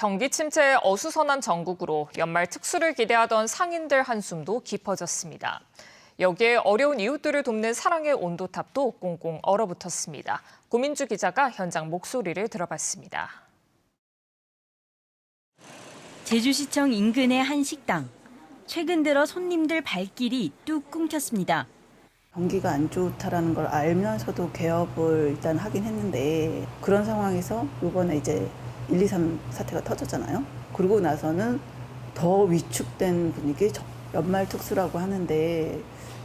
경기 침체에 어수선한 전국으로 연말 특수를 기대하던 상인들 한숨도 깊어졌습니다. 여기에 어려운 이웃들을 돕는 사랑의 온도탑도 꽁꽁 얼어붙었습니다. 고민주 기자가 현장 목소리를 들어봤습니다. 제주시청 인근의 한 식당. 최근 들어 손님들 발길이 뚝 끊겼습니다. 경기가 안 좋다라는 걸 알면서도 개업을 일단 하긴 했는데 그런 상황에서 이번에 이제 1, 2, 3 사태가 터졌잖아요. 그러고 나서는 더 위축된 분위기 연말 특수라고 하는데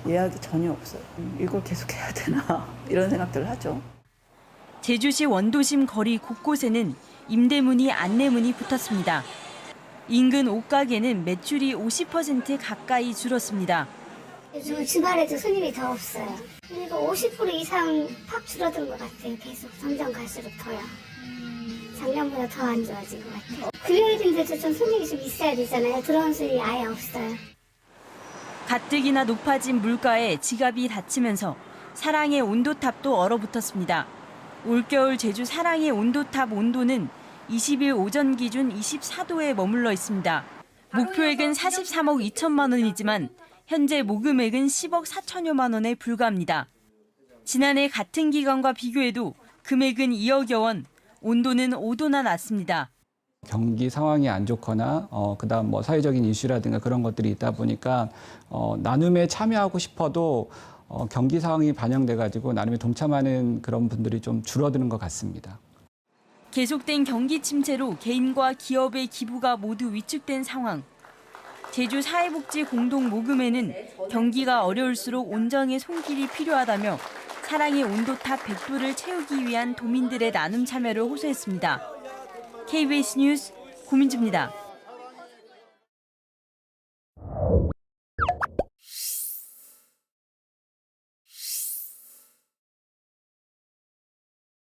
예약이 전혀 없어요. 음, 이걸 계속 해야 되나 이런 생각들을 하죠. 제주시 원도심 거리 곳곳에는 임대문이 안내문이 붙었습니다. 인근 옷가게는 매출이 50% 가까이 줄었습니다. 요즘 주말에도 손님이 더 없어요. 그러니까 50% 이상 팍 줄어든 것 같아요. 계속 점점 갈수록 더요. 작년보다 더 안 좋아진 것 같아요. 금요일인데도 좀 손님이 좀 있어야 되잖아요. 들어온 손님이 아예 없어요. 가뜩이나 높아진 물가에 지갑이 닫히면서 사랑의 온도탑도 얼어붙었습니다. 올겨울 제주 사랑의 온도탑 온도는 20일 오전 기준 24도에 머물러 있습니다. 목표액은 43억 2천만 원이지만 현재 모금액은 10억 4천여만 원에 불과합니다. 지난해 같은 기간과 비교해도 금액은 2억여 원, 온도는 5도나 낮습니다. 경기 상황이 안 좋거나 어, 그다음 뭐 사회적인 이슈라든가 그런 것들이 있다 보니까 어, 나눔에 참여하고 싶어도 어, 경기 상황이 반영돼 가지고 나눔에 동참하는 그런 분들이 좀 줄어드는 것 같습니다. 계속된 경기 침체로 개인과 기업의 기부가 모두 위축된 상황. 제주 사회복지 공동 모금에는 경기가 어려울수록 온정의 손길이 필요하다며 사랑의 온도탑 100도를 채우기 위한 도민들의 나눔 참여를 호소했습니다. KBS 뉴스 고민주입니다.